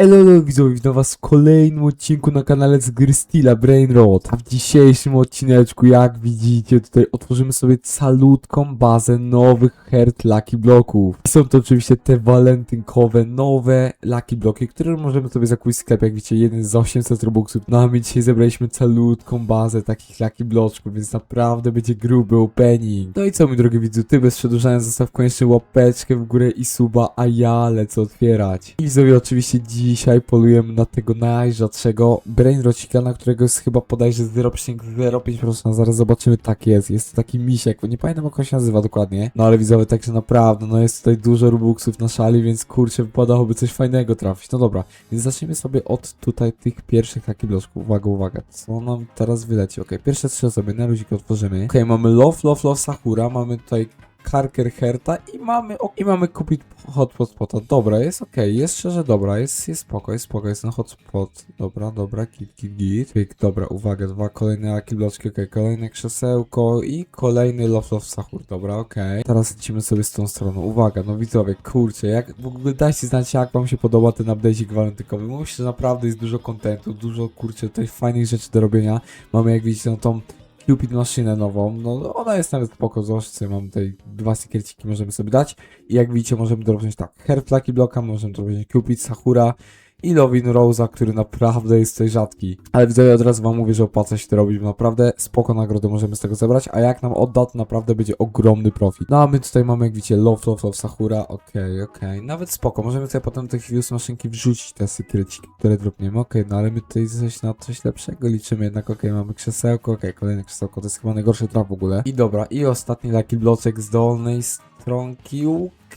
Elo, widzowie, witam was w kolejnym odcinku na kanale z gry Steela Brainrot. A w dzisiejszym odcineczku, jak widzicie, tutaj otworzymy sobie calutką bazę nowych herd Lucky Bloków. I są to oczywiście te walentynkowe, nowe Lucky Bloki, które możemy sobie zakupić w sklepie, jak widzicie, jeden za 800 robuxów. No a my dzisiaj zebraliśmy calutką bazę takich Lucky Bloczków, więc naprawdę będzie gruby opening. No i co, mój drogi widzu, ty bez przedłużania zostaw koniecznie łapeczkę w górę i suba, a ja lecę otwierać. I widzowie, oczywiście dzisiaj polujemy na tego najrzadszego Brainrocika, na którego jest chyba podajże 0,05%, no zaraz zobaczymy, tak jest, jest to taki misiek, nie pamiętam jak on się nazywa dokładnie, no ale widzowie, także naprawdę, no jest tutaj dużo robuxów na szali, więc kurczę, wypadałoby coś fajnego trafić, no dobra, więc zacznijmy sobie od tutaj tych pierwszych takich bloczków, uwaga, uwaga, co nam teraz wyleci, okej, pierwsze trzy sobie na luzik otworzymy, okej, mamy Love, Love, Love Sakura, mamy tutaj Karker Herta i mamy, i mamy kupić hotspot spota. Dobra, jest okej, jest szczerze dobra, jest, jest spoko, jest spoko, jest na hotspot. Dobra, dobra, git, git, git. Dobra, uwaga, dwa kolejne laki bloczki, okej, kolejne krzesełko i kolejny Love Love Sahur, dobra, okej. Teraz lecimy sobie z tą stroną, uwaga, no widzowie, kurczę, jak, w ogóle dajcie znać, jak wam się podoba ten update'ik walentynkowy. Myślę, że naprawdę jest dużo kontentu, dużo, kurczę, tutaj fajnych rzeczy do robienia. Mamy, jak widzicie, no tą Cupid maszynę nową, no ona jest nawet spoko, zobaczcie, mam tutaj dwa sekreciki możemy sobie dać. I jak widzicie możemy dorobić tak, Herb Lucky Blocka, możemy dorobić Cupid, Sakura i Lovin Rose'a, który naprawdę jest tutaj rzadki. Ale widzowie od razu wam mówię, że opłaca się to robić, naprawdę spoko nagrody możemy z tego zebrać, a jak nam odda, to naprawdę będzie ogromny profit. No a my tutaj mamy, jak widzicie, Love, Love, Love, Sakura, okej, okej, nawet spoko, możemy sobie potem do tych views maszynki wrzucić te sekreciki, które dropniemy, okej, no ale my tutaj coś na coś lepszego liczymy, jednak. Okej, mamy krzesełko, okej, kolejne krzesełko, to jest chyba najgorszy traf w ogóle. I dobra, i ostatni taki bloczek z dolnej stronki,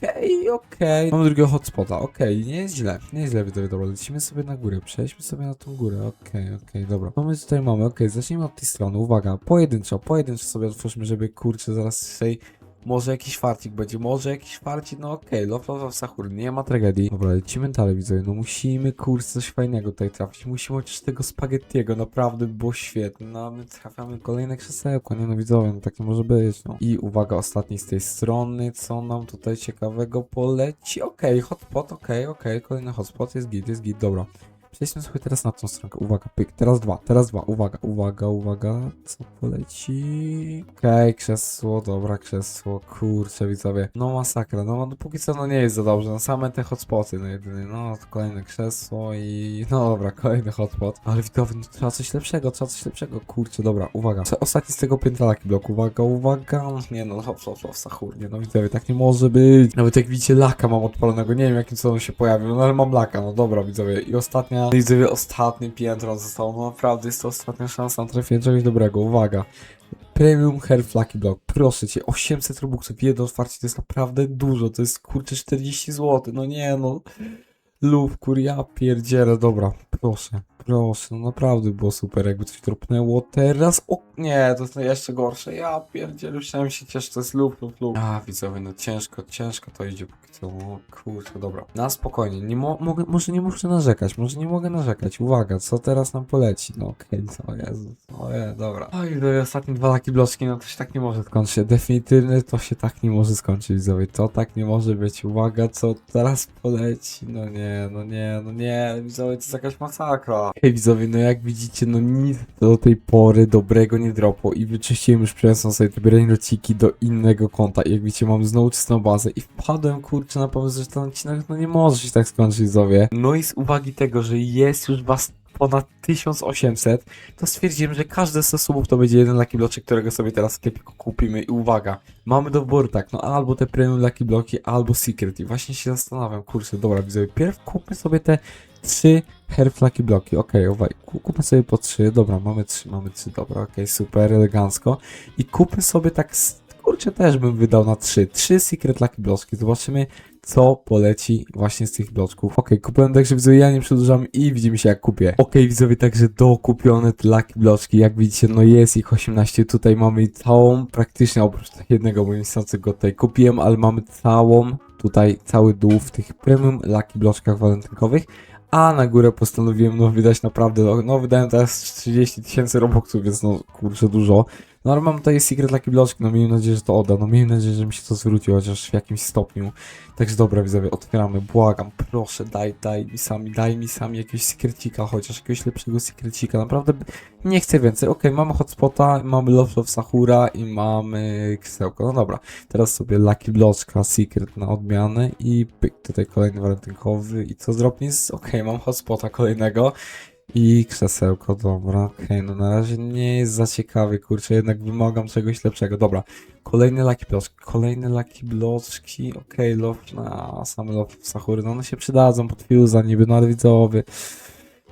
okej, okej. Mamy drugiego hotspota, okej, nie jest źle, nie jest źle, widzowie, dobra, lecimy sobie na górę, przejdźmy sobie na tą górę, okej, okej, dobra. No my tutaj mamy, okej, zacznijmy od tej strony, uwaga, pojedynczo, pojedynczo sobie otwórzmy, żeby, kurczę, zaraz tutaj może jakiś farcik będzie, może jakiś farcik, no okej, okay, Love Love Sahur, nie ma tragedii. Dobra, lecimy dalej, widzowie, no musimy, kurs coś fajnego tutaj trafić, musimy chociaż tego spaghettiego, naprawdę by było świetne, no my trafiamy kolejne krzesełko, nie no widzowie, no tak nie może być, no. I uwaga, ostatni z tej strony, co nam tutaj ciekawego poleci, okej, hotspot, okej, okej, kolejny hotspot, jest git, jest git, dobra. Przejdźmy sobie teraz na tą stronkę. Uwaga, pyk. Teraz dwa, teraz dwa. Uwaga, uwaga, uwaga. Co poleci? Okej, krzesło, dobra, krzesło. Kurczę, widzowie. No masakra, no, no póki co no nie jest za dobrze. No same te hotspoty, no jedynie. No to kolejne krzesło i... No dobra, kolejny hotspot. Ale widzowie, no trzeba coś lepszego, trzeba coś lepszego. Kurczę, dobra, uwaga. Co- Ostatni z tego piętra laki blok. Uwaga, uwaga. Nie no, hop, hop, hop, sahur. Nie no, widzowie, tak nie może być. Nawet jak widzicie, laka mam odpalonego. Nie wiem, jakim cudem się pojawił, no ale mam laka. No dobra, widzowie. I ostatnia, widzowie, ostatnie piętro zostało. No naprawdę jest to ostatnia szansa na trafienie czegoś dobrego. Uwaga. Premium Herb Lucky Block. Proszę cię, 800 robuxów. Jedno otwarcie to jest naprawdę dużo. To jest kurczę 40 zł. No nie no. Lub kur, ja pierdzielę. Dobra, proszę. Proszę, no naprawdę było super, jakby coś dropnęło teraz. O, nie, to jest jeszcze gorsze. Ja pierdzielę, chciałem się cieszyć, to jest lub, lub, lub. A, widzowie, no ciężko, ciężko to idzie póki co. O, kurczę, dobra. Na spokojnie, nie mo mogę, może nie muszę narzekać, może nie mogę narzekać. Uwaga, co teraz nam poleci? No okej, co Jezu. Oje, dobra. Oj, no i ostatnie dwa takie bloczki, no to się tak nie może skończyć. Definitywny to się tak nie może skończyć, widzowie. To tak nie może być. Uwaga, co teraz poleci? No nie, no nie, no nie, widzowie, to jest jakaś masakra. Hej widzowie, no jak widzicie, no nic do tej pory dobrego nie dropło i wyczyściłem już przeniosłem sobie te brainrociki do innego konta. I jak widzicie, mam znowu czystą bazę i wpadłem, kurczę, na pomysł, że ten odcinek no nie może się tak skończyć, widzowie. No i z uwagi tego, że jest już was ponad 1800, to stwierdziłem, że każdy z zasobów to będzie jeden Lucky Bloczek, którego sobie teraz kupimy. I uwaga, mamy do wyboru tak, no albo te premium Lucky Bloki, albo Secret. I właśnie się zastanawiam, kurczę, dobra widzowie, pierw kupmy sobie te trzy Lucky Bloki, okej, okay, kupmy sobie po trzy, dobra, mamy trzy, mamy trzy, dobra, okej, super, elegancko. I kupmy sobie tak, kurczę, też bym wydał na trzy, trzy Secret Lucky Bloczki, zobaczymy, co poleci właśnie z tych bloczków. Okej, kupiłem także widzowie, ja nie przedłużam i widzimy się jak kupię. Okej, widzowie, także dokupione te Lucky Bloczki, jak widzicie, no jest ich 18, tutaj mamy całą, praktycznie oprócz jednego moim go tutaj kupiłem, ale mamy całą, tutaj cały dół w tych premium Lucky Bloczkach walentynkowych. A na górę postanowiłem no wydać naprawdę, no, wydałem teraz 30 tysięcy robuxów, więc no kurczę dużo. No ale mam tutaj Secret Lucky Bloczki, no miejmy nadzieję, że to odda, no miejmy nadzieję, że mi się to zwróci, chociaż w jakimś stopniu. Także dobra, widzowie, otwieramy, błagam, proszę, daj, daj mi sami, daj mi sami jakiegoś secrecika, chociaż jakiegoś lepszego secrecika, naprawdę nie chcę więcej. Okej, mamy hotspota, mamy Love Love Sahura i mamy krzesełko, no dobra. Teraz sobie Lucky Bloczka, Secret na odmianę i pyk, tutaj kolejny walentynkowy i co zrobić? Okej, mam hotspota kolejnego. I krzesełko, dobra, okej, no na razie nie jest za ciekawy, kurczę, jednak wymagam czegoś lepszego, dobra. Kolejne Lucky Bloczki, kolejne Lucky Bloczki, okej, love, a same love Sachury, no one się przydadzą pod fuse'a niby, no ale widzowie,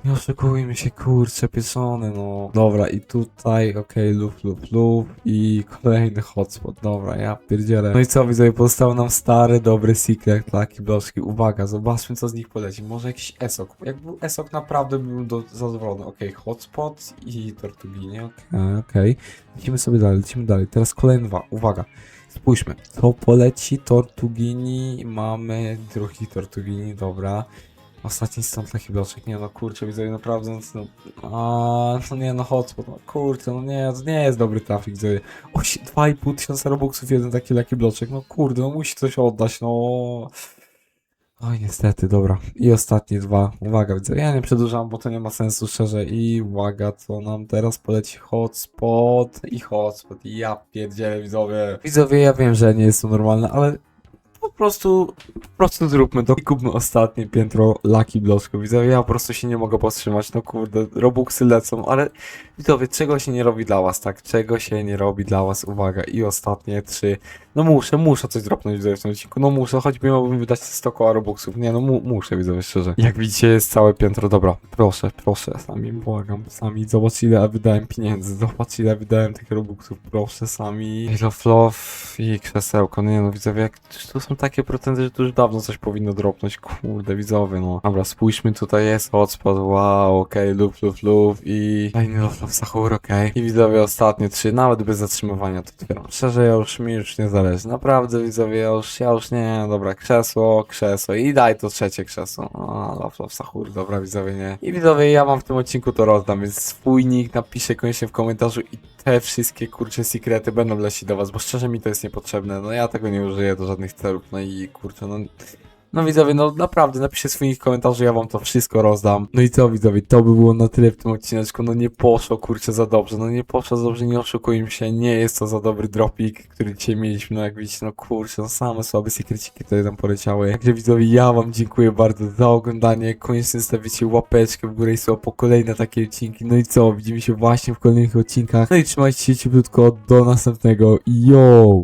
nie oszukujmy się, kurczę, pieczone, no. Dobra, i tutaj, okej, luf, luf, luf i kolejny hotspot, dobra, ja pierdzielę. No i co, widzowie, pozostały nam stary, dobry secret, Lucky Bloczki, uwaga, zobaczmy, co z nich poleci, może jakiś esok, jak był esok, naprawdę bym do, zadowolony, okej, hotspot i tortuginie, okej, okej, lecimy sobie dalej, lecimy dalej, teraz kolejne dwa, uwaga. Spójrzmy, to poleci Tortugini, mamy drugi Tortugini, dobra. Ostatni stąd taki bloczek, nie no kurczę, widzę naprawdę, no, no, a, no nie no hotspot, no kurczę, no nie, to nie jest dobry trafik, widzę. 2,5 tysiąca robuxów jeden taki leki bloczek, no kurde, no musi coś oddać, no. Oj, niestety, dobra. I ostatnie dwa. Uwaga, widzę. Ja nie przedłużam, bo to nie ma sensu, szczerze. I uwaga, co nam teraz poleci hotspot i hotspot. Ja pierdzielę, widzowie. Widzowie, ja wiem, że nie jest to normalne, ale po prostu, po prostu zróbmy to i kupmy ostatnie piętro Lucky Bloczku. Widzowie, ja po prostu się nie mogę powstrzymać. No kurde, robuxy lecą, ale widzowie, czego się nie robi dla was, tak? Czego się nie robi dla was? Uwaga, i ostatnie trzy. No muszę, muszę coś dropnąć widzowie w tym odcinku. No muszę, choćby miałbym wydać 100 koła robuxów. Nie no, mu, muszę widzowie, szczerze. Jak widzicie, jest całe piętro. Dobra, proszę, proszę, sami błagam, sami. Zobacz ile wydałem pieniędzy, zobacz ile wydałem tych robuxów. Proszę, sami. Love, love i krzesełko. Nie no, widzowie, jak tu są takie procenty, że tu już dawno coś powinno dropnąć. Kurde, widzowie, no. Dobra, spójrzmy, tutaj jest hotspot, wow, okej, luf, luf, luf i... Fajny love, love, sahur, okej. I widzowie, ostatnie trzy, nawet bez zatrzymywania to otwieram. Szczerze, ja już mi już nie zależy. Naprawdę, widzowie, ja już, ja już nie, dobra, krzesło, krzesło i daj to trzecie krzesło. A, love, love, sahur, dobra, widzowie, nie. I widzowie, ja wam w tym odcinku to rozdam, więc swój nick napiszę koniecznie w komentarzu i te wszystkie kurcze sekrety będą lecieć do was, bo szczerze mi to jest niepotrzebne, no ja tego nie użyję do żadnych celów, no i kurczę, no... No widzowie, no naprawdę, napiszcie swoich komentarzach, ja wam to wszystko rozdam. No i co widzowie, to by było na tyle w tym odcineczku, no nie poszło kurczę za dobrze, no nie poszło za dobrze, nie oszukujmy się, nie jest to za dobry dropik, który dzisiaj mieliśmy, no jak widzicie, no kurczę, no same słabe sekreciki tutaj nam poleciały. Także widzowie, ja wam dziękuję bardzo za oglądanie, koniecznie zostawicie łapeczkę w górę i słowo po kolejne takie odcinki, no i co, widzimy się właśnie w kolejnych odcinkach, no i trzymajcie się cieplutko, do następnego, yo!